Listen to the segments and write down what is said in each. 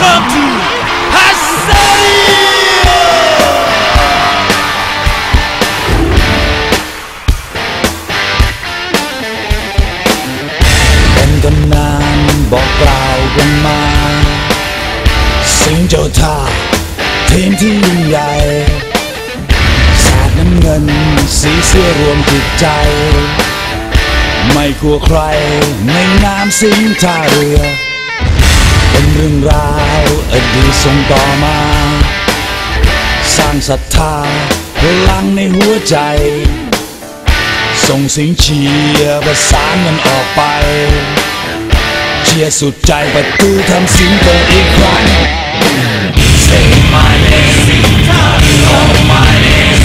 Welcome to Hasadia! เป็นตำนานบอกกล่าวกันมา สิงเจ้าท่าทีมที่ยิ่งใหญ่สาดน้ำเงินสีเสื้อรวมจิตใจ ไม่กลัวใครในนามสิงท่าเรือ เรื่องราวอดีตส่งต่อมา สร้างศรัทธาพลังในหัวใจ ส่งเสียงเชียร์ประสานกันออกไป เชียร์สุดใจประตูทำสิ่งโตอีกครั้ง Say my name Oh my name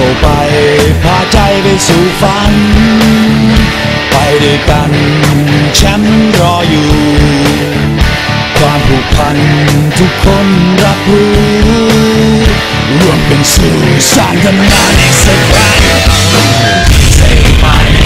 เข้าไป พาใจไปสู่ฝัน ไปด้วยกันแชมป์รออยู่ ความผูกพันทุกคนรับรู้รวมเป็นสื่อสารกันมาอีกสักครั้ง Say my